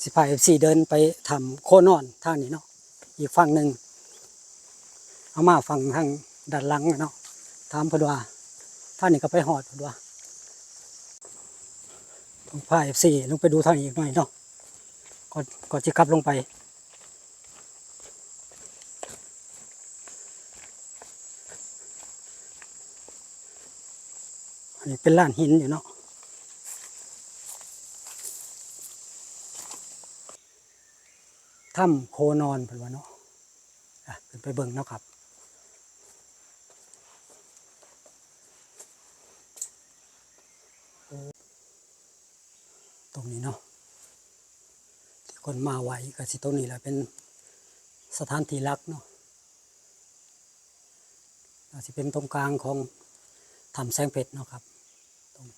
สิพาเอฟซีเดินไปทำโคนอนทางนี้เนาะอีกฝั่งหนึ่งเอามาฝั่งทางด้านหลังเนาะถามเพนว่าท่างนี้ก็ไปหอดเพนว่าต้องพาเอฟซีลงไปดูทางนี้อีกหน่อยเนาะก่อนก่อนจะกลับลงไปอันนี้เป็นล้านหินอยู่เนาะ ถ้ำโคนอนเป็นว่าเนาะอะขึ้นไปเบิ่งเนาะครับตรงนี้เนาะที่คนมาไหวก็สิตรงนี้แหละเป็นสถานที่รักเนาะอาจจะเป็นตรงกลางของถ้ำแสงเพชรเนาะครับ ตรงนี้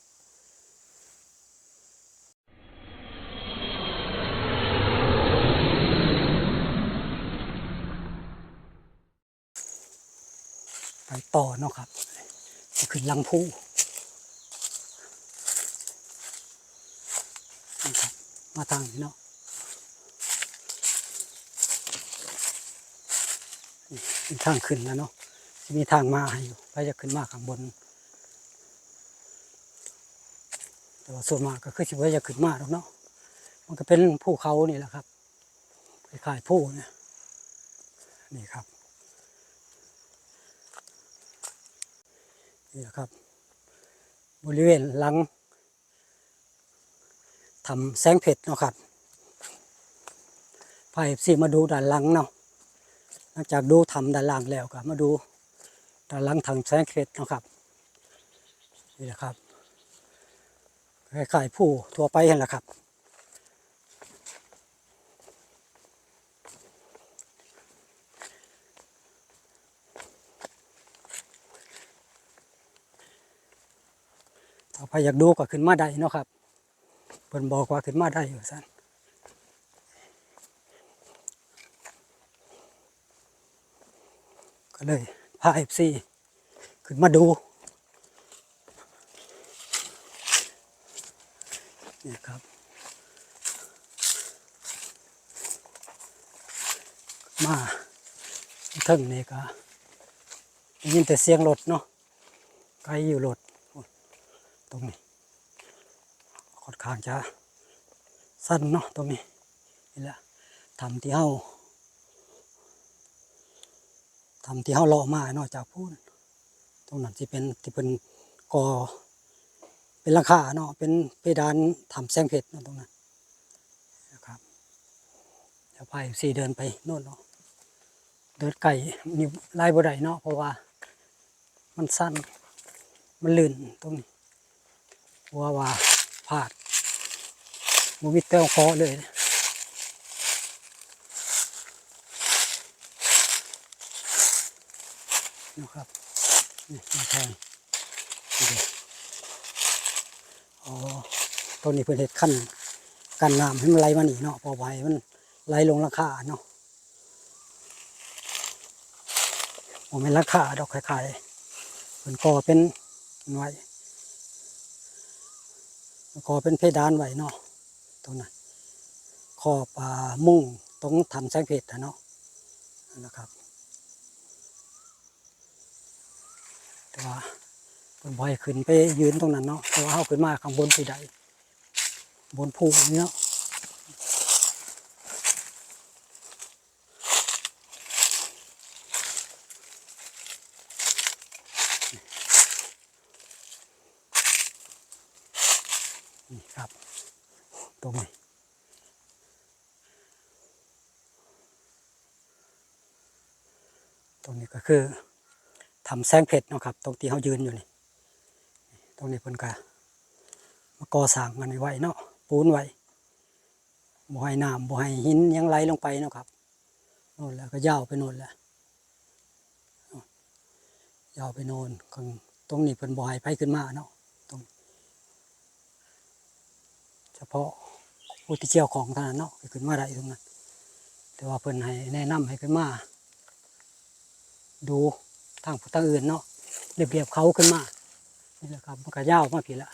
ไป ต่อเนาะครับขึ้นลังพูนี่ครับมาทางนี้เนาะนี่เป็นทางขึ้นนะเนาะจะมีทางมาให้อยู่ไปจะขึ้นมาข้างบน แต่ว่าส่วนมากก็คือชิว่าจะขึ้นมาหรอกเนาะมันก็เป็นภูเขานี่แหละครับคล้ายๆภูเนี่ยนี่ครับ นี่แหละครับ บริเวณหลังทำแสงเพชรเนาะครับพายซีมาดูด้านหลังเนาะหลังจากดูทำด้านล่างแล้วก็มาดูด้านหลังทางแสงเพชรเนาะครับนี่แหละครับคล้ายๆผู้ทั่วไปเห็นแหละครับ ถ้าใค รอยากดูก็ขึ้นมาได้เนาะครับเพิ่นบอกว่าขึ้นมาได้อยู่สั่นก็เลยพาเอฟซีขึ้นมาดูนี่ครับมาถึงนี่ก็ยินแต่เสียงรถเนาะไกลอยู่รถ รงนี้ค่อนข้างจะสั้นเนาะตรงนี้นี่แหละทำที่เฮาทำที่เฮาเลาะมาเนาะจากพูนตรงนั้นที่เป็นที่เป็นกอเป็นราคาเนาะเป็นเพดานทำแสงเพชรเนาะตรงนั้นนะครับเดี๋ยวไปสี่เดินไปโน่นเนาะเดินไก่นี่ไล่บ่ได้เนาะเพราะว่ามันสั้นมันลื่นตรงนี้ ว่าว่าพลาดมูวิเตอร์คอเลยนะครับนี่มาแทงนี่อ๋อต้นนี้เพิ่นเฮ็ดขั้นกันน้ำให้มันไหลมาหนีเนาะพอไว้มันไหลลงราคาเนาะผมเป็นราคาดอกขายๆเพิ่นกอเป็นไว้ ขอเป็นเพดานไว้เนาะตรงนั้นขอบมุ่งตรงทำแสงเพชรนะเนาะนั่นนะครับแต่ว่าผมบ่อยขึ้นไปยืนตรงนั้นเนาะเพราะว่าเขาขึ้นมาข้างบนที่ใดบนภูเนาะ นี่ครับ ตรงนี้ตรงนี้ก็คือทำแสงเพชรเนาะครับตรงที่เขายืนอยู่นี่ตรงนี้เพิ่นก็มาก่อสร้างกันไว้เนาะปูนไว้บ่ให้น้ำบ่ให้หินยังไหลลงไปเนาะครับโน่นแล้วก็ยาวไปโน่นแหละยาวไปโน่นตรงนี้เพิ่นบ่ให้ไปขึ้นมาเนาะตรง เฉ พาะผู้ที่เกี่ยวของท่านั้นเนาะขึ้นมาได้ตรงนั้น แต่ว่าเพิ่นให้แนะนำให้ขึ้นมา ดูทางผู้ทางอื่นเนาะเรียบๆเขาขึ้นมานี่แหละครับมันก็ยาวมากพี่ละ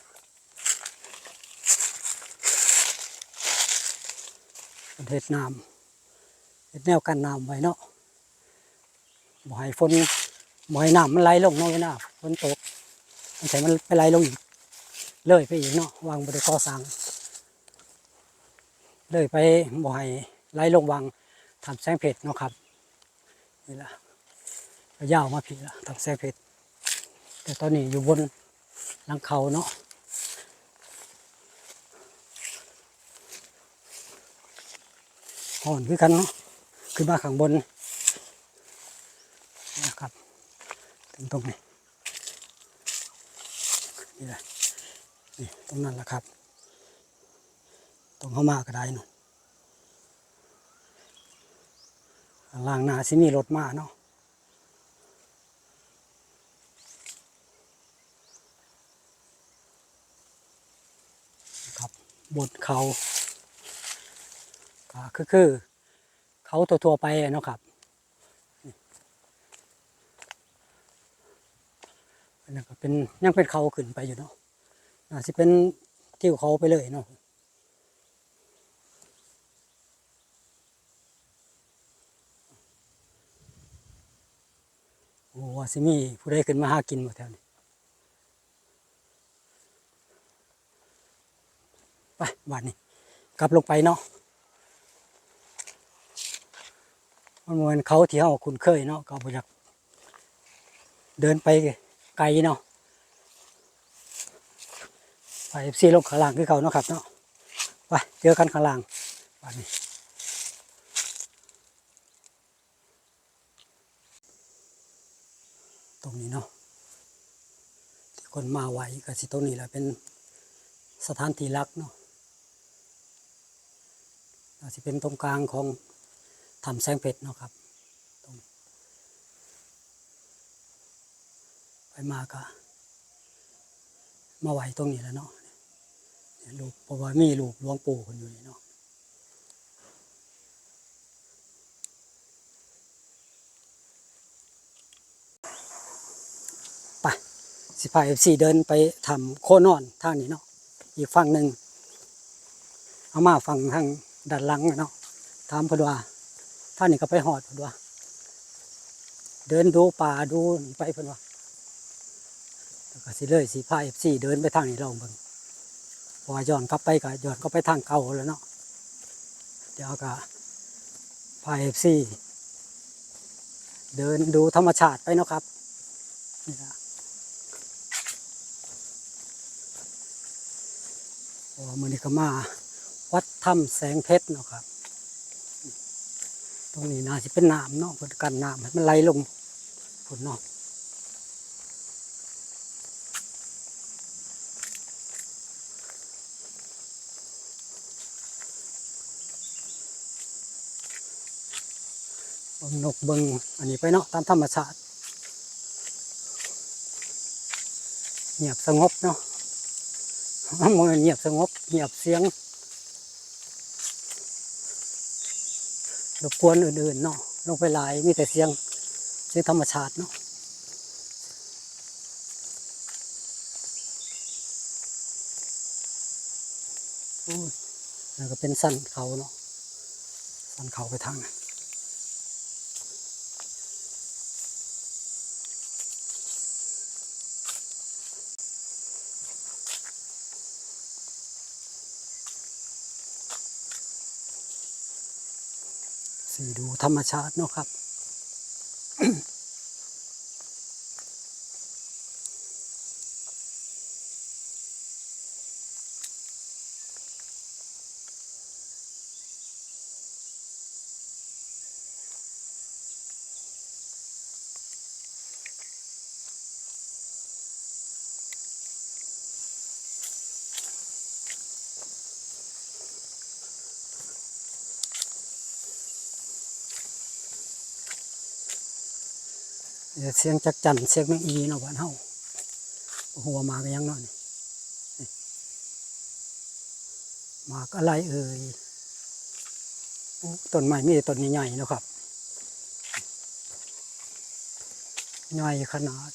เป็นเฮ็ดน้ำเฮ็ดแนวกันน้ำไว้เนาะบ่ให้ฝนบ่ให้น้ำมันไหลลงเนาะเวลาฝนตกมันใส่มันไปไหลลงอีกเลยไปอีกเนาะวางบ่ได้ก่อสร้าง เลยไปบ่ให้ไหลลงวางทำแสงเพชรเนาะครับนี่ละยาวมาพี่ละทำแสงเพชรแต่ตอนนี้อยู่บนหลังเขาเนาะห่อนคือกันเนาะขึ้นมาข้างบนนะครับถึงตรงนี้นี่แหละนี่ตรงนั้นแหละครับ ตรงเข้ามาก็ได้นะล่างหน้าสิมีรถมาเนาะครับบนเขาก็คือคือเขาทั่วๆไปเนาะครับนนั้นก็เป็นยังเป็นเขาขึ้นไปอยู่เนาะน่าสิเป็นที่เขาไปเลยเนาะโอ้ว่า สิมีผู้ใดขึ้นมาหากินหมดแถวนี้ไปบ้านนี้กลับลงไปเนาะมันเหมือนเขาที่เขาคุ้นเคยเนาะก็บ่อยากเดินไปไกลเนาะไปซีลงข้างล่างคือเขาเนาะครับเนาะไปเจอกันข้างล่างบ้านนี้ รงนี้เนาะที่คนมาไหวก็สิตรงนี้แหละเป็นสถานที่รักเนาะอาจสิเป็นตรงกลางของทำแสงเพชรเนาะครับตรงไปมาก็มาไหวตรงนี้แล้วเนาะลูกเพราะว่ามีลูกหลวงปู่คนอยู่นี่เนาะ สิพาเอฟซีเดินไปทำโคนอนทางนี้เนาะอีกฝั่งหนึ่งเอามาฝั่งทางด้านหลังเนาะทำเพนว่าท่านนี่ก็ไปหอดพิ่นว่าเดินดูป่าดูไปพิ่นว่าแล้วก็สิเลยสีพายสีเดินไปทางนี้ลองเบิ่งพอย้อนกลับไปก็ย้อนก็ไปทางเก่าแล้วเนาะเดี๋ยวก็พายสีเดินดูธรรมชาติไปเนาะครับนี่ละโอ้ มือนี้ก็มาวัดถ้ำแสงเพชรเนาะครับ ตรงนี้น่าจะเป็นน้ำเนาะเพื่อกันน้ำให้มันไหลลงฝนเนาะเบิ่งนกเบิ่งอันนี้ไปเนาะตามธรรมชาติเงียบสงบเนาะ มันเงียบสงบเงียบเสียงรบกวนอื่นๆเนาะลงไปหลายมีแต่เสียงเสียงธรรมชาติเนาะแล้วก็เป็นสั้นเขาเนาะสั้นเขาไปทางนั้น สีดูธรรมชาติเนาะครับ เสียงจักจันเสียงแมงอีเนาะบ้านเฮาหัวหมากยังนาะนี่นี่หมากอะไรเอ่ยต้นไม้มีต่ต้นใหญ่ๆนะครับใหญ่ขนาด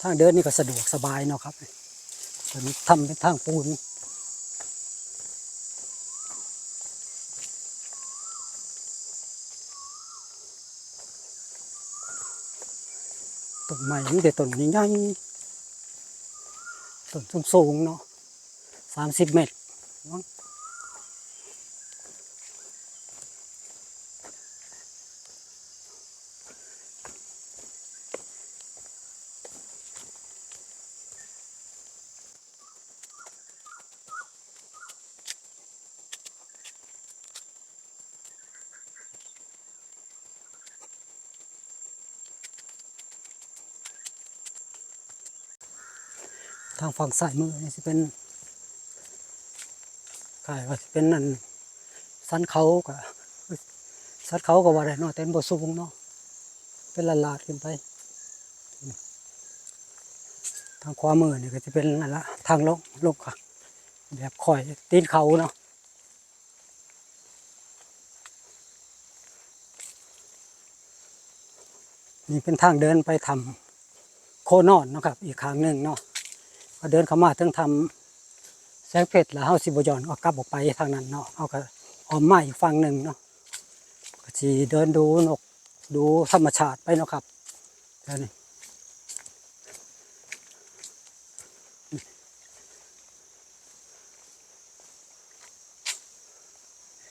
ทางเดินนี่ก็สะดวกสบายเนาะครับเป็นทำเป็นทางปูน ต้นไม้มีแต่ต้นใหญ่ๆต้นสูงๆเนาะสามสิบเมตร ฝั่งซ้ายมือนี่จะเป็นขายว่าจะเป็นนั่นสันเขากับสันเขากับว่าอะไรเนาะแต่มันบ่สูงเนาะเป็นละลาดขึ้นไป ทางขวามือนี่ก็จะเป็นนั่นละทางลงลงค่ะ แบบคอยตีนเขาเนาะนี่เป็นทางเดินไปทำโคนอนนะครับ อีกครั้งหนึ่งเนาะ เดินเข้ามาถึงทำแสงเพชรแล้วเฮาสิบยอนก็กกลับออกไปทางนั้นเนาะเฮาก็ออมมาอีกฝั่งหนึ่งเนาะก็สิเดินดูนกดูธรรมชาติไปเนาะครับเดี๋ยวนี้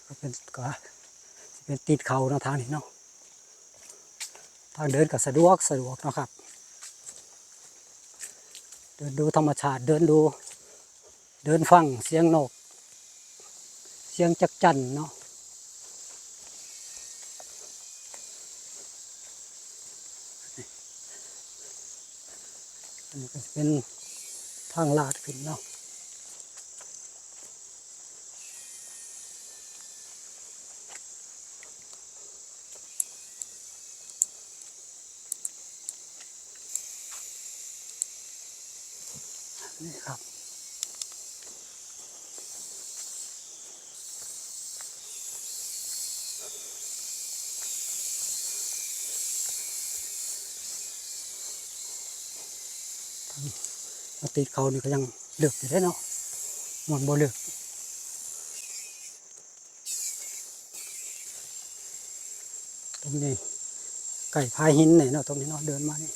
ก็เป็นก็เป็นติดเขาเนาะทางนี้เนาะทางเดินก็สะดวกสะดวกเนาะครับ ดินดูธรรมชาติ เดินดู เดินฟังเสียงนก เสียงจักจั่นเนาะอันนี้ก็จะเป็นทางลาดขึ้นเนาะ นี่ครับ มาติดเขานี่ก็ยังเลือกอยู่ได้เนาะมันบ่เลือกตรงนี้ไก่พายหินเนี่ยเนาะตรงนี้เนาะเดินมานี่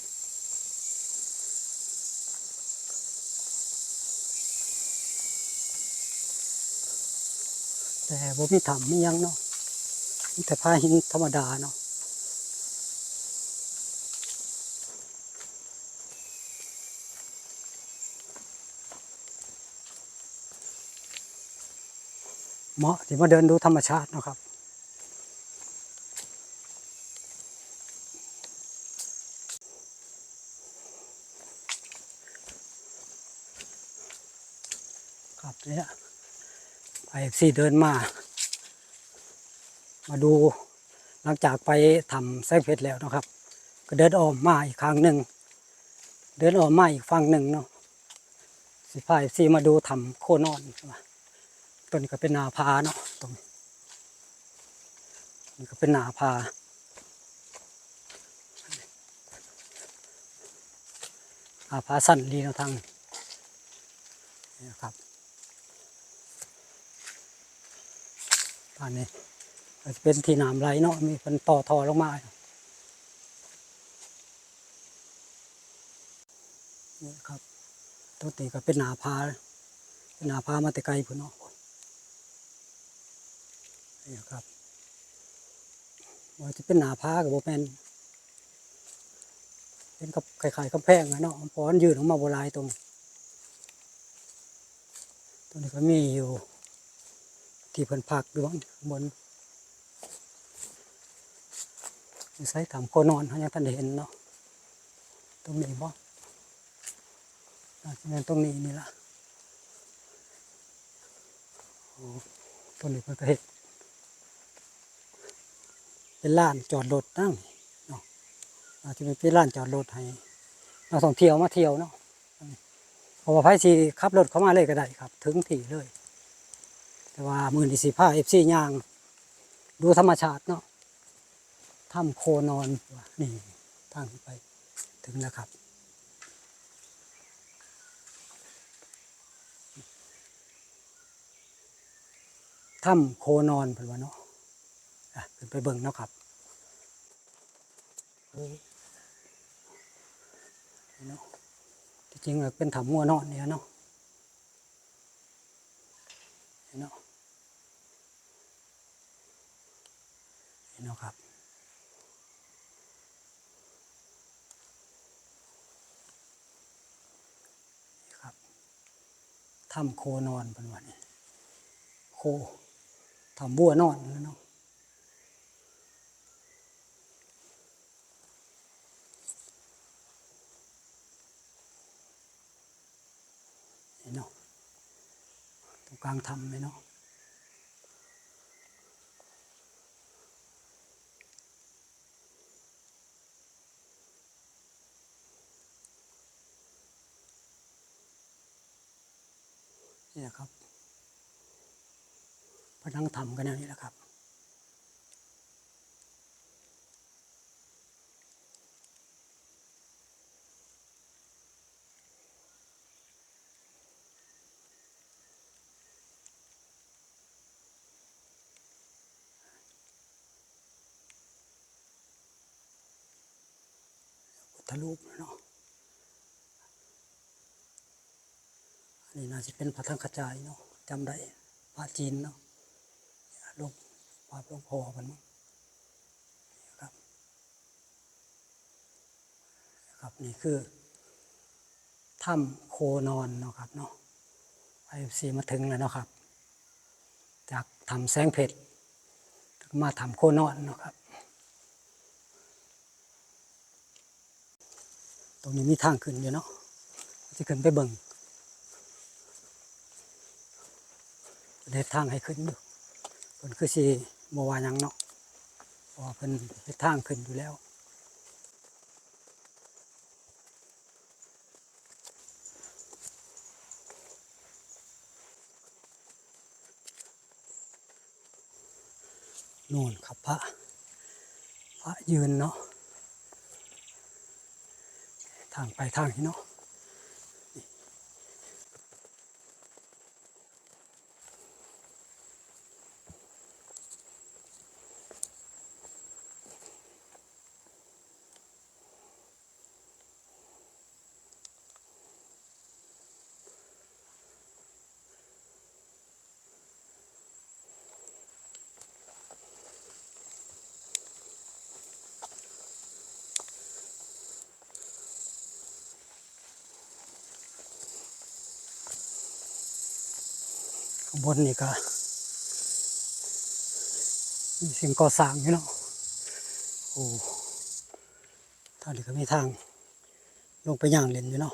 แต่บ่มีถ้ำมียังเนาะแต่พาหินธรรมดาเนาะเหมาะที่มาเดินดูธรรมชาติเนาะครับครับเนี่ย ไปสี่เดินมา มาดูหลังจากไปทำแสงเพชรแล้วนะครับ ก็เดินออกมาอีกครั้งหนึ่ง เดินออกมาอีกฝั่งหนึ่งเนาะสิพายสีมาดูทำโคนอนต้นก็เป็นนาพาเนาะตรงนี้ก็เป็นนาพานาพาสั้นดีเนาะทางนี้นี่นะครับ ตอนนี้จะเป็นที่น้ำไหลเนาะมีเป็นต่อทอลงมานี่ครับต้นนี้ก็เป็นหนาพาเป็นหนาพามาแต่ไกลพุ่นเนาะนี่ครับว่าจะเป็นหนาผ้ากับโบแมนเป็นกับไข่ๆกำแพงนะเนาะเพราะมันยืนออกมาโบราณตรงตรงนี้ก็มีอยู่ ที่เพิ่นพักอยู่บ้างบนใส่ทำโคนอนเขายังท่านเห็นเนาะตรงนี้บ่อาจจะเป็นตรงนี้นี่ละโอ้ตรงนี้เพิ่นก็เห็นเป็นลานจอดรถนั่งเนาะอาจจะเป็นลานจอดรถให้นักท่องเที่ยวมาเที่ยวเนาะเพราะว่าไผสีขับรถเข้ามาเลยก็ได้ครับ ถึงที่เลย แต่ว่ามือนี่สิผ้าเอฟซีย่าง ดูธรรมชาติเนาะถ้ำโคนอนนี่ทางไปถึงแล้วครับถ้ำโคนอนเป็นวันเนาะเป็นไปเบิ่งเนาะครับจริงๆเป็นถ้ำมัวนอนเนี่ยเนาะเนาะ ครับ ครับถ้ำโคนอนเป็นวันโคถ้ำบัวนอนนะเนาะเนาะตรงกลางถ้ำเลยเนาะ นี่นะครับพนังถ้ำกันแนวนี้แหละครับพุทธรูปเนาะอั นนี้น่าจะเป็นพระทังกระจายเนาะจำได้พระจีนเนาะลวงพระหลวงพ่อมันมั้งนี่ครับนะครับนี่คือถ้ำโคนอนเนาะครับเนาะไอเอฟซีมาถึงแล้วเนาะครับ จากถ้ำแสงเพชรมาถ้ำโคนอนเนาะครับ ตรงนี้มีทางขึ้นอยู่เนาะจะขึ้นไปเบิ่ง เดินทางให้ขึ้นอยู่เพิ่นคือสิบ่ว่าหยังเนาะเพราะเพิ่นเฮ็ดทางขึ้นอยู่แล้วนู่นครับพระพระยืนเนาะทางไปทางนี้เนาะ บนนี่ก็มีสิ่งก่อสร้างอยู่เนาะโอ้ทางนี้ก็มีทาง ลงไปย่างเลนอยู่เนาะ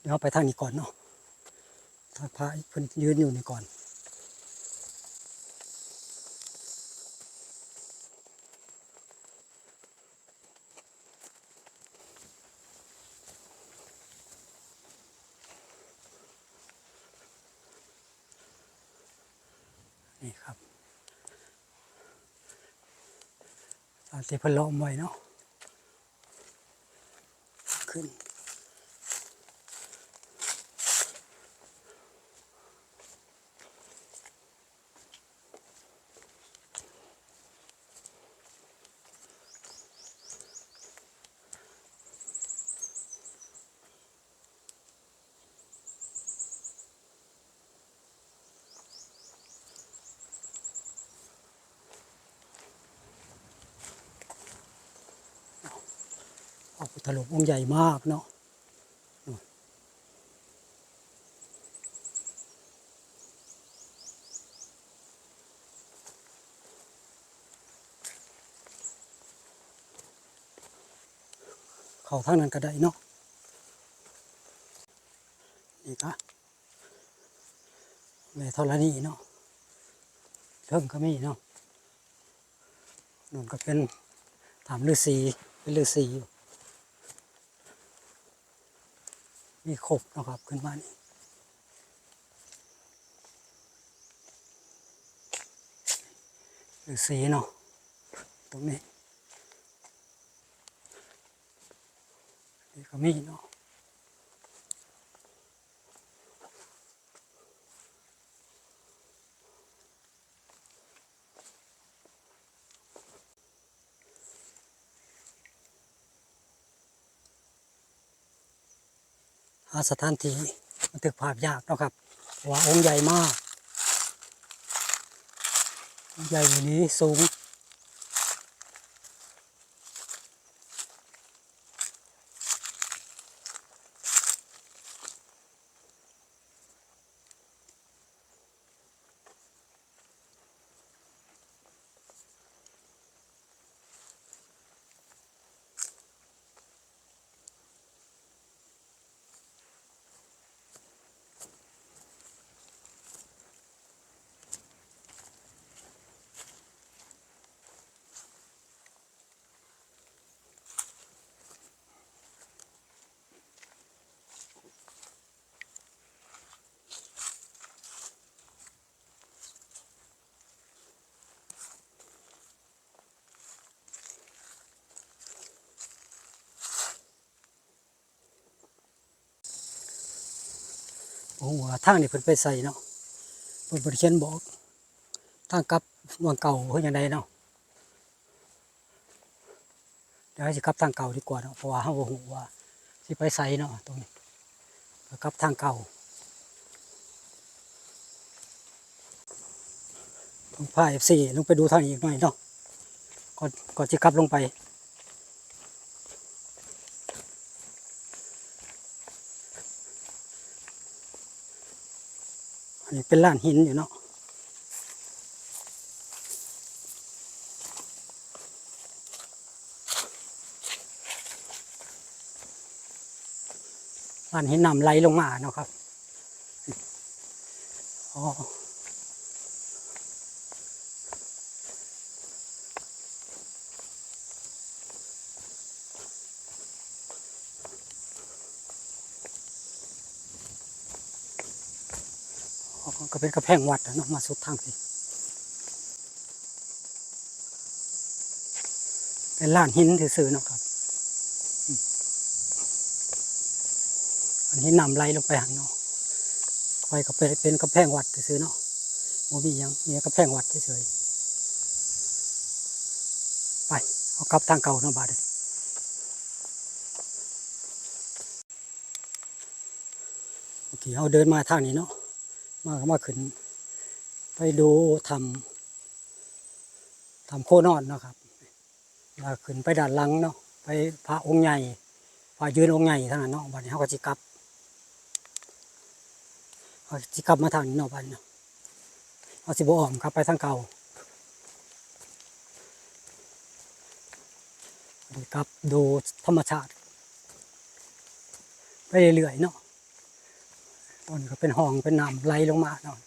เดี๋ยวไปทางนี้ก่อนเนาะทางพระเพิ่นยืนอยู่นี่ก่อน นี่ครับตอนที่พิ่นล้อมไว้เนาะขึ้น พระพุทธรูปองค์ ใหญ่มากเนาะเขาทางนั้นก็ได้เนาะนี่ก็แม่ธรณีเนาะเทิงก็มีเนาะนู่นก็เป็นถามฤาษีเป็นฤาษีอยู่ มีขบนะครับขึ้นมานี่หรือสีเนาะตรงนี้นี่ก็มีเนาะาสถานที่มันถึกภาพยากนะครับว่าองค์ใหญ่มาก ใหญ่นี้สูง โอ้โหทางนี่เพิ่นไปใส่เนาะเพิ่นบ่ได้เขียนบอกทางกลับวังเก่าเพิ่นจังไดเนาะเดี๋ยวสิกลับทางเก่าดีกว่าเนาะเพราะว่าเฮาบ่ฮู้ว่าสิไปใส่เนาะตรงนี้กลับทางเก่าต้องพา FC ลงไปดูทางนี้อีกหน่อยเนาะก่อนก่อนสิกลับลงไป อันนี้ เป็นล้านหินอยู่เนาะล้านหินน้ำไหลลงมาเนาะครับอ๋อ ก็เป็นกระแพงวัดเนาะมาสุดทางสิเป็นลานหินซื่อๆเนาะครับ อันนี้นำไหลลงไปหันเนาะไปก็ไปเป็นกระแพงวัดซื่อๆเนาะโมมียังมีกระแพงวัดเฉยๆไป เอากลับทางเก่าเนาะบาดนี้เมื่อกี้เราเดินมาทางนี้เนาะ มากมาขึ้น ไปดูทำทำโคนอนเนาะครับแล้วขึ้นไปด้านหลังเนาะไปพระองค์ใหญ่พระยืนองค์ใหญ่เท่านั้นเนาะวันนี้เขาก็จิกลับเขาจิกลับมาทางนี้เนาะวันนี้เนาะเอาสิบออมครับไปทางเก่าไปกลับดูธรรมชาติ ไปเรื่อยๆเนาะ ต้นก็เป็นห้องเป็นน้ำไหลลงมาเนาะ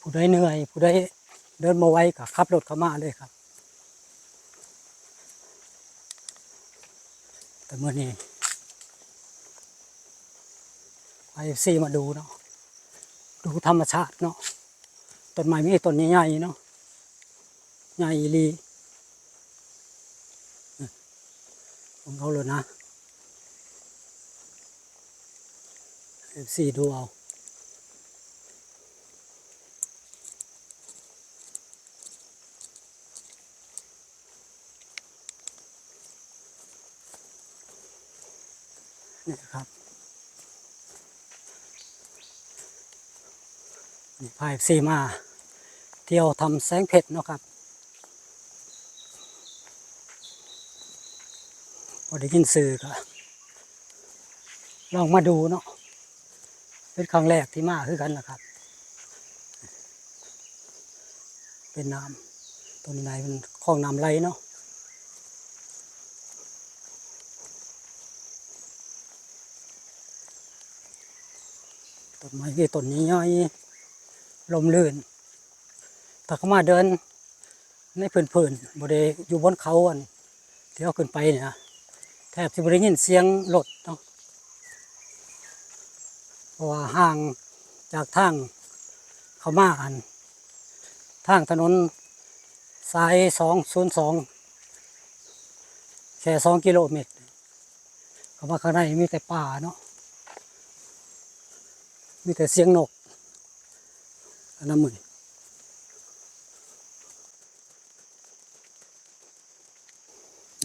ผู้ใดเหนื่อย ผู้ใดเดินมาไวก็ขับรถเข้ามาเลยครับ แต่เมื่อนี้ไอซีมาดูเนาะดูธรรมชาติเนาะ ต้นไม้มีต้นใหญ่ๆเนาะใหญ่ลีของเขาเลยนะเอฟซีดูเอานี่ครับนี่พาเอฟซีมาเที่ยวทำแสงเพชรเนาะครับพอได้ยินสื่อก็ลองมาดูเนาะเป็นครั้งแรกที่มาคือกันนะครับ เป็นน้ำตัวนี้ไหนเป็นคลองน้ำไหลเนาะต้นไม้ที่ต้นนี้ย่อย ลมลื่นถ้าเขามาเดินในพื้นๆบริอยู่บนเขาอันที่เขาขึ้นไปเนี่ยนะแทบจะบริยินเสียงรถเนาะเพราะว่าห่างจากทางเขามาอัน ทางถนนสายสองศูนย์สองแค่สองกิโลเมตร เขามาข้างในมีแต่ป่าเนาะมีแต่เสียงนก น้ำมือนี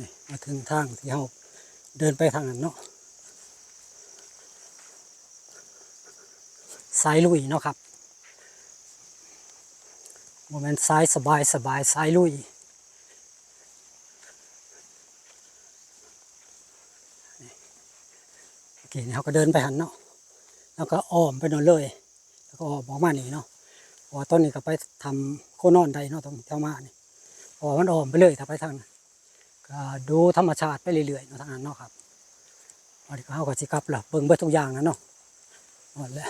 ่มาถึงทางที่เราเดินไปทางนั้นเนาะสายลุยเนาะครับโมเมนต์สายสบายสบายสายลุยโอเคเขาก็เดินไปหันเนาะแล้วก็อ้อมไปนอนเลย แล้วก็ออกมาหนีเนาะ ว่าต้นนี้ก็ไปทำโคนอนใดเนาะตรงแถวมานี่พราะว่ามันออมไปเลยถ้าไปทางก็ดูธรรมชาติไปเรื่อยๆเนาะทางนั้นเนาะครับวันนี้ก็เขาก็สิกลับละเบิ่งเบิดทุกอย่างนะเนาะนั่นแหละ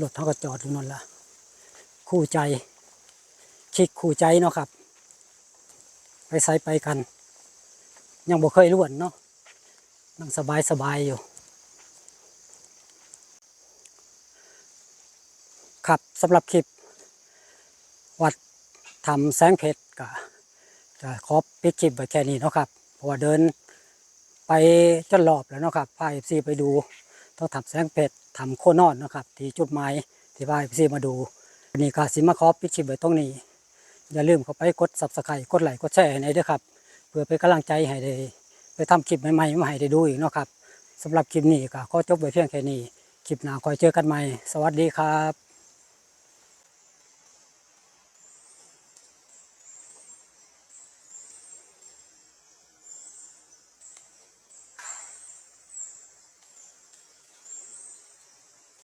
รถเขาก็จอดอยู่นั่นละคู่ใจคิกคู่ใจเนาะครับ ไปใส่ไปกัน ยังบ่เคยล้วนเนาะนั่งสบายสบายอยู่ครับสำหรับคลิป ทำแสงเพชรก็จะขอปิดคลิปไว้แค่นี้เนาะครับเพราะว่าเดินไปจนรอบแล้วเนาะครับพาเอฟซีไปดูต้องทำแสงเพชรทำโคนอนเนาะครับที่จุดหมายที่พาเอฟซีมาดูวันนี้ก็สิมาขอปิดคลิปไว้ตรงนี้ อย่าลืมเข้าไปกด subscribe กดไลค์กดแชร์ให้ในด้วยครับ เพื่อเป็นกำลังใจให้ได้ไปทำคลิปใหม่ๆมาให้ได้ดูอีกเนาะครับสำหรับคลิปนี้ก็ขอจบไว้เพียงแค่นี้คลิปหน้าคอยเจอกันใหม่ สวัสดีครับ